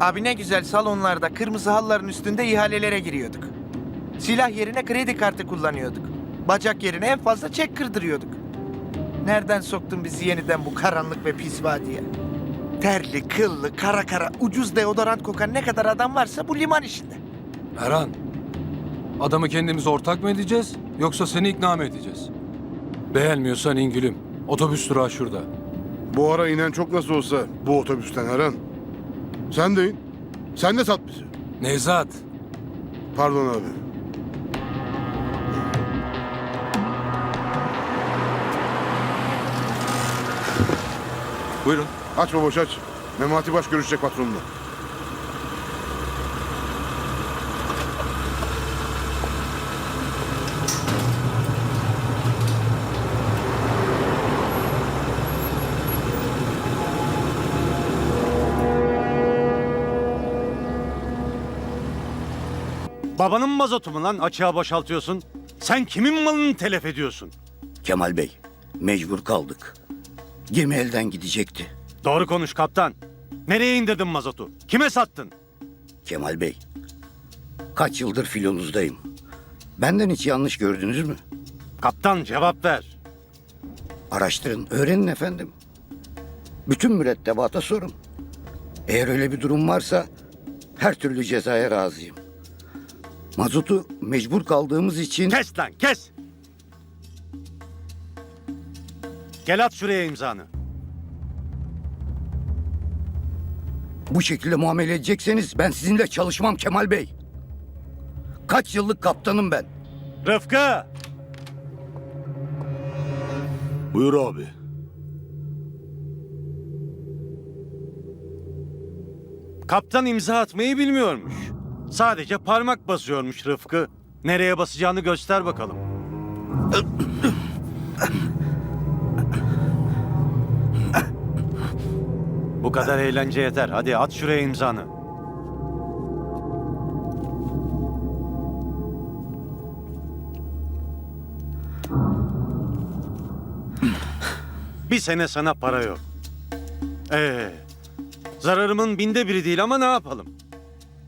Abi ne güzel salonlarda kırmızı halların üstünde ihalelere giriyorduk. Silah yerine kredi kartı kullanıyorduk. Bacak yerine en fazla çek kırdırıyorduk. Nereden soktun bizi yeniden bu karanlık ve pis vadiye? Terli, kıllı, kara kara, ucuz deodorant kokan ne kadar adam varsa bu liman işinde. Erhan, adamı kendimiz ortak mı edeceğiz yoksa seni ikna mı edeceğiz? Beğenmiyorsan in gülüm. Otobüs durağı şurada. Bu ara inen çok nasıl olsa bu otobüsten Erhan. Sen de in. Sen de sat bizi. Nevzat, Pardon abi. Buyurun. Aç baboş aç. Memati Baş görüşecek patronla. Babanın mazotu mu lan açığa boşaltıyorsun? Sen kimin malını telef ediyorsun? Kemal Bey, mecbur kaldık. Gemi elden gidecekti. Doğru konuş kaptan. Nereye indirdin mazotu? Kime sattın? Kemal Bey, kaç yıldır filonuzdayım. Benden hiç yanlış gördünüz mü? Kaptan cevap ver. Araştırın, öğrenin efendim. Bütün mürettebata sorun. Eğer öyle bir durum varsa her türlü cezaya razıyım. Mazotu mecbur kaldığımız için... Kes lan kes. Gel at şuraya imzanı. Bu şekilde muamele edecekseniz ben sizinle çalışmam Kemal Bey. Kaç yıllık kaptanım ben. Rıfkı. Buyur abi. Kaptan imza atmayı bilmiyormuş. Sadece parmak basıyormuş Rıfkı. Nereye basacağını göster bakalım. Bu kadar eğlence yeter. Hadi at şuraya imzanı. Bir sene sana para yok. Ee, zararımın binde biri değil ama ne yapalım?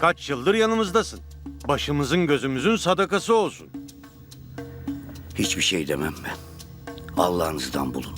Kaç yıldır yanımızdasın. Başımızın gözümüzün sadakası olsun. Hiçbir şey demem ben. Allah'ınızdan bulun.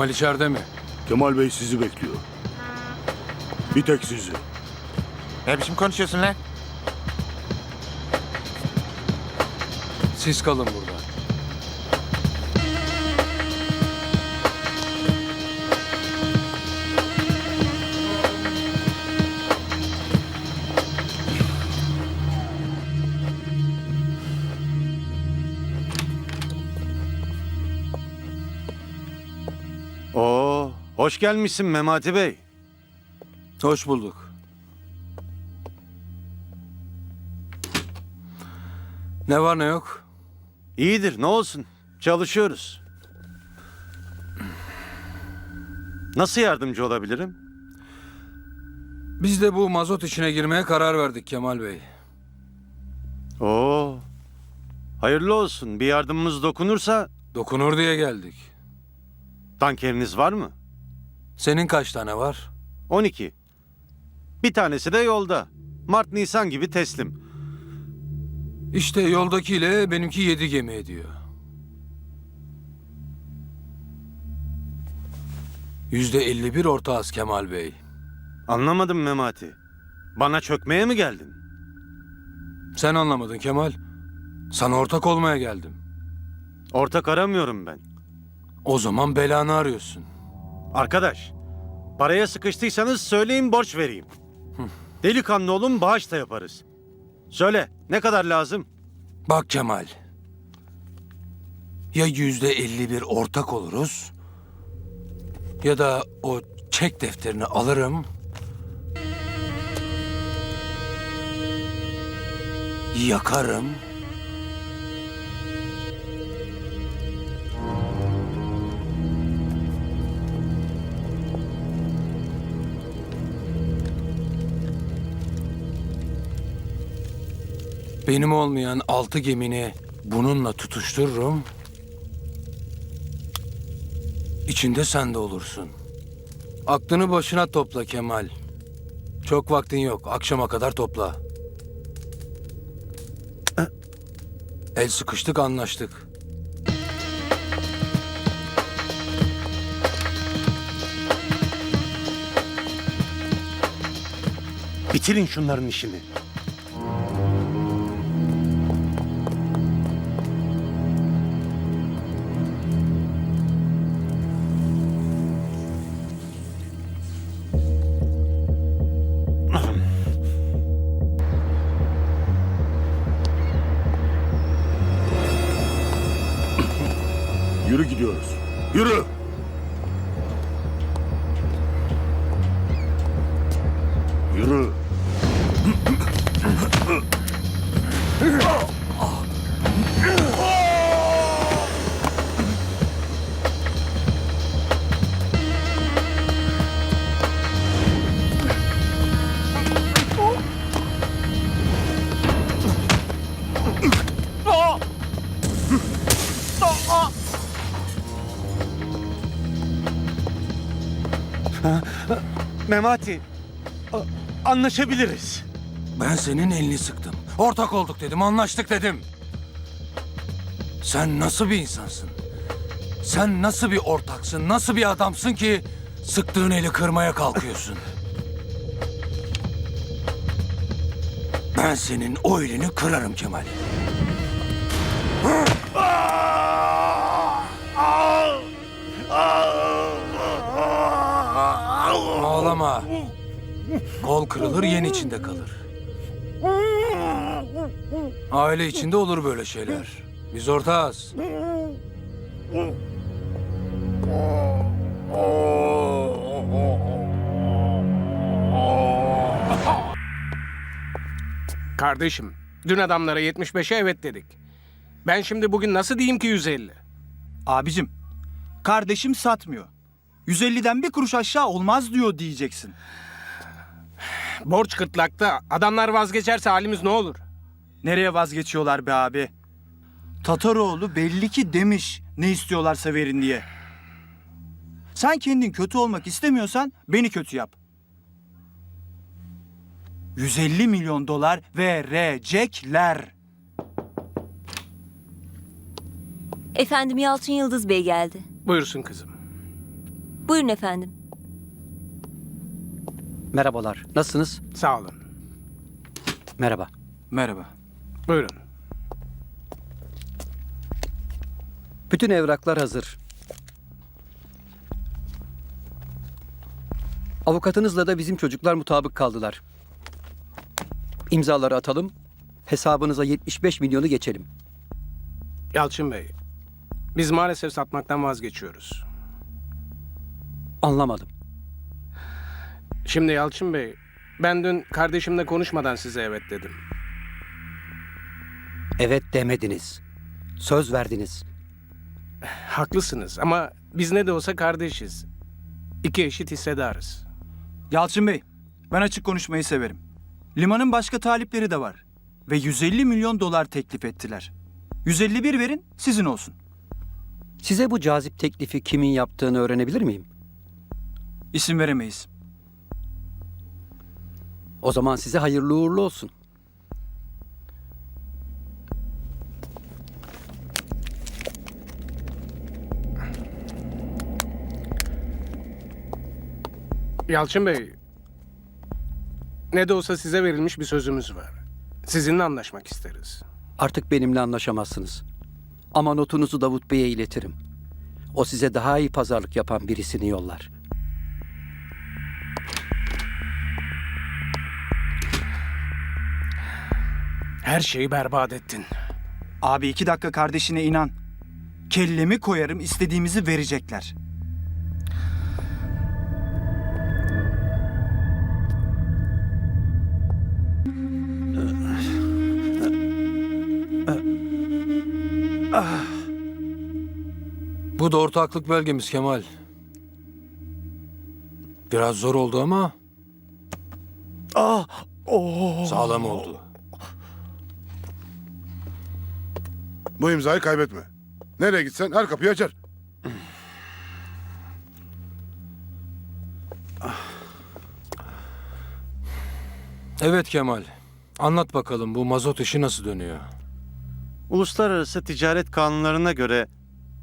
Kemal içeride mi? Kemal Bey sizi bekliyor. Bir tek sizi. Ne biçim konuşuyorsun lan? Siz kalın burada. Hoş gelmişsin Memati Bey. Hoş bulduk. Ne var ne yok? İyidir, ne olsun. Çalışıyoruz. Nasıl yardımcı olabilirim? Biz de bu mazot işine girmeye karar verdik Kemal Bey. Oo, hayırlı olsun. Bir yardımımız dokunursa Dokunur diye geldik. tankeriniz var mı? Senin kaç tane var? 12. Bir tanesi de yolda. Mart Nisan gibi teslim. İşte yoldakiyle benimki yedi gemi ediyor. Yüzde 51 ortağız Kemal Bey. Anlamadım Memati. Bana çökmeye mi geldin? Sen anlamadın Kemal. Sana ortak olmaya geldim. Ortak aramıyorum ben. O zaman belanı arıyorsun. Arkadaş, paraya sıkıştıysanız söyleyin borç vereyim. Delikanlı olun bağış da yaparız. Söyle ne kadar lazım? Bak Kemal. Ya yüzde elli bir ortak oluruz ya da o çek defterini alırım. Yakarım. Benim olmayan altı gemini bununla tutuştururum. İçinde sen de olursun. Aklını başına topla Kemal. Çok vaktin yok. Akşama kadar topla. El sıkıştık anlaştık. Bitirin şunların işini. Yürü gidiyoruz. Yürü. Memati anlaşabiliriz. Ben senin elini sıktım. Ortak olduk dedim, anlaştık dedim. Sen nasıl bir insansın? Sen nasıl bir ortaksın, nasıl bir adamsın ki sıktığın eli kırmaya kalkıyorsun? Ben senin o elini kırarım Kemal. Ağlama. Kol kırılır, yen içinde kalır. Aile içinde olur böyle şeyler. Biz ortağız. Kardeşim, dün adamlara 75'e evet dedik. Ben şimdi bugün nasıl diyeyim ki 150? Abicim, kardeşim satmıyor. 150'den bir kuruş aşağı olmaz diyor diyeceksin. Borç kırtlakta. Adamlar vazgeçerse halimiz ne olur? Nereye vazgeçiyorlar be abi? Tataroğlu belli ki demiş ne istiyorlarsa verin diye. Sen kendin kötü olmak istemiyorsan beni kötü yap. 150 milyon dolar verecekler. Efendim Yalçın Yıldız Bey geldi. Buyursun kızım. Buyurun efendim. Merhabalar. Nasılsınız? Sağ olun. Merhaba. Merhaba. Buyurun. Bütün evraklar hazır. Avukatınızla da bizim çocuklar mutabık kaldılar. İmzaları atalım. Hesabınıza 75 milyonu geçelim. Yalçın Bey, biz maalesef satmaktan vazgeçiyoruz. Anlamadım. Şimdi Yalçın Bey, ben dün kardeşimle konuşmadan size evet dedim. Evet demediniz. Söz verdiniz. Haklısınız ama biz ne de olsa kardeşiz. İki eşit hissedarız. Yalçın Bey, ben açık konuşmayı severim. Limanın başka talipleri de var. Ve 150 milyon dolar teklif ettiler. 151 verin, sizin olsun. Size bu cazip teklifi kimin yaptığını öğrenebilir miyim? İsim veremeyiz. O zaman size hayırlı uğurlu olsun. Yalçın Bey, ne de olsa size verilmiş bir sözümüz var. Sizinle anlaşmak isteriz. Artık benimle anlaşamazsınız. Ama notunuzu Davut Bey'e iletirim. O size daha iyi pazarlık yapan birisini yollar. Her şeyi berbat ettin. Abi iki dakika kardeşine inan. Kellemi koyarım istediğimizi verecekler. Bu da ortaklık belgemiz Kemal. Biraz zor oldu ama sağlam oldu. Bu imzayı kaybetme. Nereye gitsen her kapıyı açar. Evet Kemal. Anlat bakalım bu mazot işi nasıl dönüyor? Uluslararası ticaret kanunlarına göre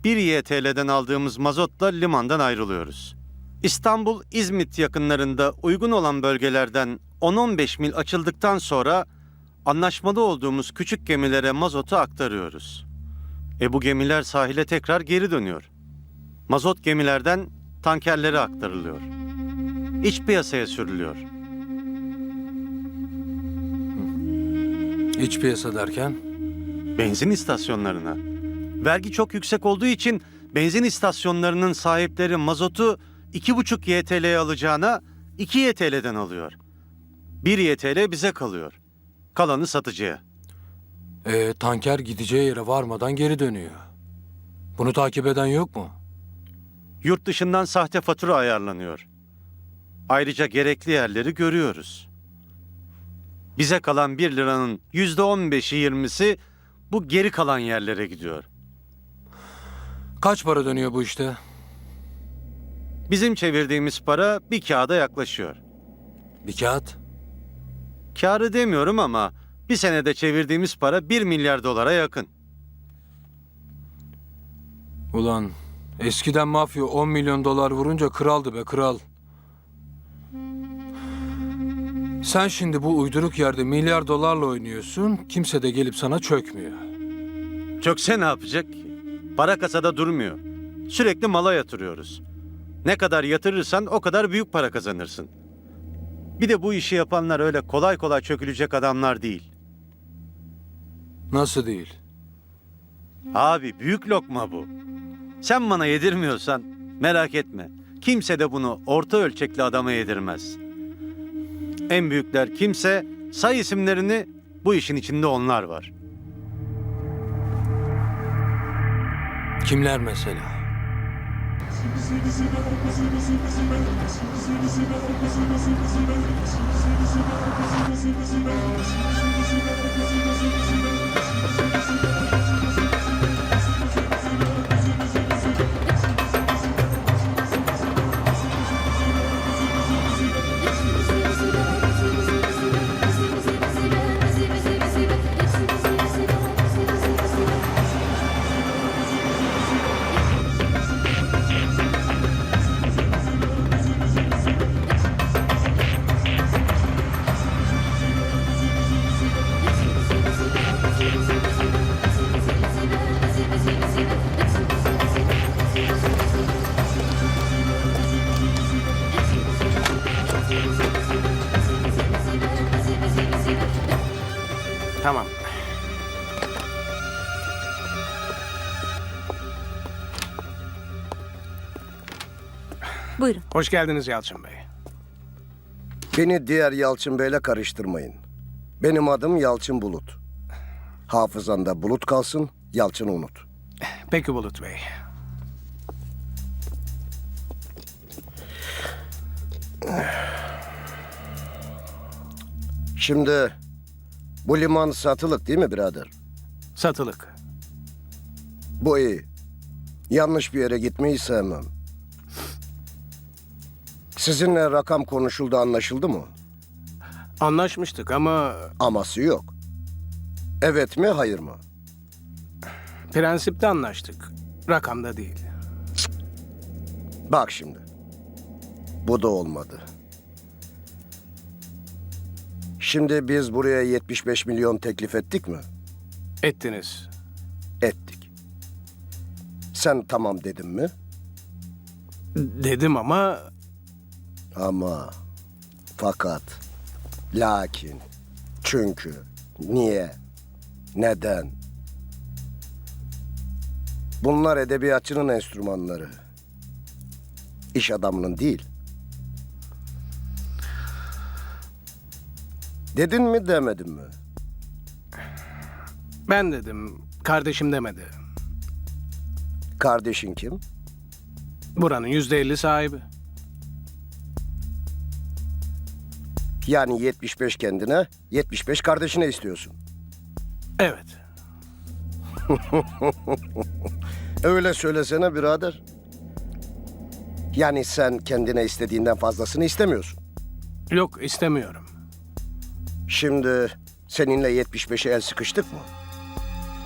1 YTL'den aldığımız mazotla limandan ayrılıyoruz. İstanbul, İzmit yakınlarında uygun olan bölgelerden 10-15 mil açıldıktan sonra anlaşmalı olduğumuz küçük gemilere mazotu aktarıyoruz. E bu gemiler sahile tekrar geri dönüyor. Mazot gemilerden tankerlere aktarılıyor. İç piyasaya sürülüyor. İç piyasa derken? Benzin istasyonlarına. Vergi çok yüksek olduğu için benzin istasyonlarının sahipleri mazotu 2,5 YTL'ye alacağına 2 YTL'den alıyor. 1 YTL bize kalıyor. Kalanı satıcıya. E, tanker gideceği yere varmadan geri dönüyor. Bunu takip eden yok mu? Yurt dışından sahte fatura ayarlanıyor. Ayrıca gerekli yerleri görüyoruz. Bize kalan 1 liranın %15'i 20'si bu geri kalan yerlere gidiyor. Kaç para dönüyor bu işte? Bizim çevirdiğimiz para bir kağıda yaklaşıyor. Bir kağıt. Kârı demiyorum ama bir senede çevirdiğimiz para 1 milyar dolara yakın. Ulan eskiden mafya 10 milyon dolar vurunca kraldı be kral. Sen şimdi bu uyduruk yerde milyar dolarla oynuyorsun, kimse de gelip sana çökmüyor. Çökse ne yapacak ki? Para kasada durmuyor. Sürekli mala yatırıyoruz. Ne kadar yatırırsan o kadar büyük para kazanırsın. Bir de bu işi yapanlar öyle kolay kolay çökülecek adamlar değil. Nasıl değil? Abi büyük lokma bu. Sen bana yedirmiyorsan merak etme. Kimse de bunu orta ölçekli adama yedirmez. En büyükler kimse say isimlerini bu işin içinde onlar var. Kimler mesela? Tamam. Buyurun. Hoş geldiniz Yalçın Bey. Beni diğer Yalçın Bey'le karıştırmayın. Benim adım Yalçın Bulut. Hafızanda Bulut kalsın, Yalçın'ı unut. Peki Bulut Bey. Şimdi bu liman satılık değil mi birader? Satılık. Bu iyi. Yanlış bir yere gitmeyi sevmem. Sizinle rakam konuşuldu anlaşıldı mı? Anlaşmıştık ama Aması yok. Evet mi hayır mı? prensipte anlaştık. Rakamda değil. Bak şimdi. Bu da olmadı. Şimdi biz buraya 75 milyon teklif ettik mi? Ettiniz. Ettik. Sen tamam dedin mi? Dedim ama Ama fakat lakin çünkü niye Neden? Bunlar edebiyatçının enstrümanları. İş adamının değil. Dedin mi demedin mi? Ben dedim, kardeşim demedi. Kardeşin kim? Buranın yüzde elli sahibi. Yani 75 kendine, 75 kardeşine istiyorsun. Evet. Öyle söylesene birader. Yani sen kendine istediğinden fazlasını istemiyorsun. Yok istemiyorum. Şimdi seninle 75'e el sıkıştık mı?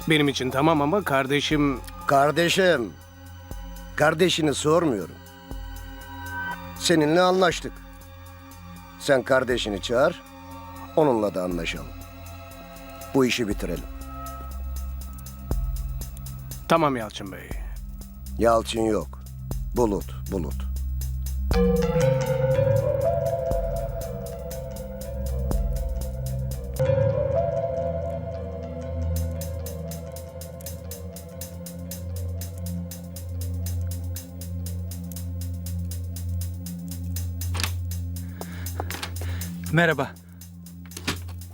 Benim için tamam ama kardeşim... Kardeşim, kardeşini sormuyorum. Seninle anlaştık. Sen kardeşini çağır, onunla da anlaşalım. Bu işi bitirelim. Tamam Yalçın Bey. Yalçın yok. Bulut, bulut. Merhaba.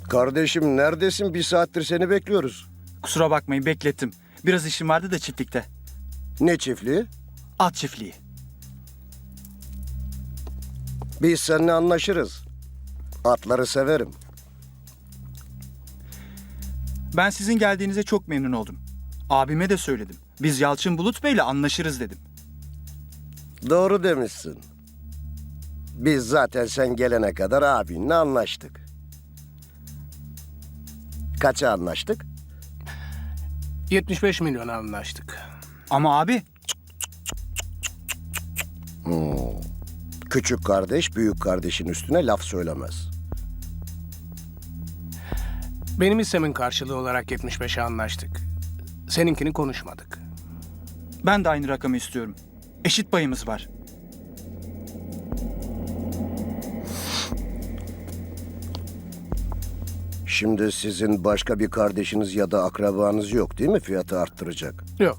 Kardeşim neredesin? Bir saattir seni bekliyoruz. Kusura bakmayın beklettim. Biraz işim vardı da çiftlikte. Ne çiftliği? At çiftliği. Biz seninle anlaşırız. Atları severim. Ben sizin geldiğinize çok memnun oldum. Abime de söyledim. Biz Yalçın Bulut Bey'le anlaşırız dedim. Doğru demişsin. Biz zaten sen gelene kadar abinle anlaştık. Kaça anlaştık? 75 milyon anlaştık. Ama abi Küçük kardeş büyük kardeşin üstüne laf söylemez. Benim hissemin karşılığı olarak 75'e anlaştık. Seninkini konuşmadık. ben de aynı rakamı istiyorum. Eşit payımız var. Şimdi sizin başka bir kardeşiniz ya da akrabanız yok değil mi fiyatı arttıracak? Yok.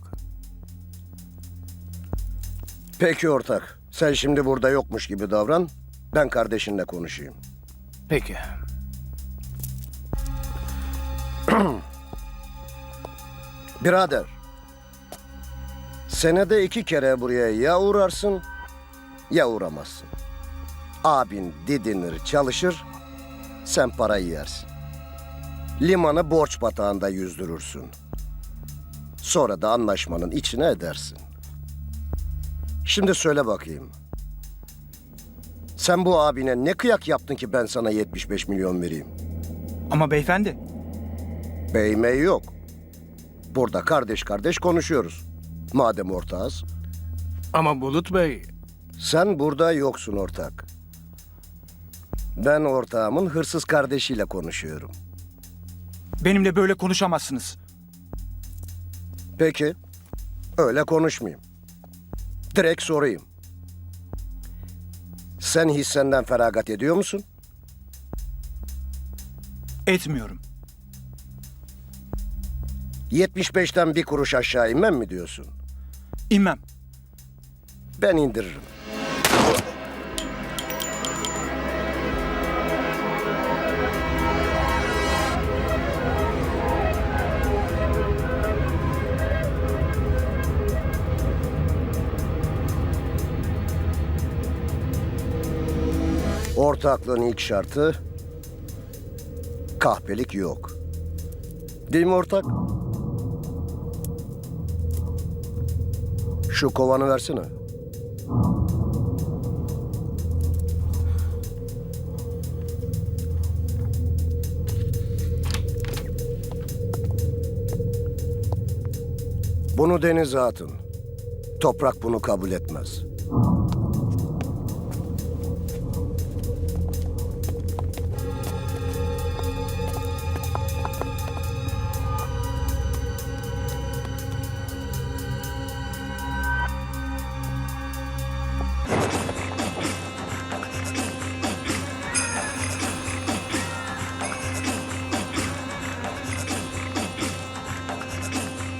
Peki ortak. Sen şimdi burada yokmuş gibi davran. Ben kardeşinle konuşayım. Peki. Birader. Senede iki kere buraya ya uğrarsın ya uğramazsın. Abin didinir çalışır, sen parayı yersin. Limanı borç batağında yüzdürürsün. Sonra da anlaşmanın içine edersin. Şimdi söyle bakayım. Sen bu abine ne kıyak yaptın ki ben sana 75 milyon vereyim? Ama beyefendi Beymey yok. Burada kardeş kardeş konuşuyoruz. Madem ortağız. Ama Bulut Bey, Sen burada yoksun ortak. Ben ortağımın hırsız kardeşiyle konuşuyorum. Benimle böyle konuşamazsınız. Peki. Öyle konuşmayayım. Direkt sorayım. Sen hissenden feragat ediyor musun? Etmiyorum. 75'ten bir kuruş aşağı inmem mi diyorsun? İnmem. Ben indiririm. Ortaklığın ilk şartı kahpelik yok. Değil mi ortak? Şu kovanı versene. Bunu denize atın. Toprak bunu kabul etmez.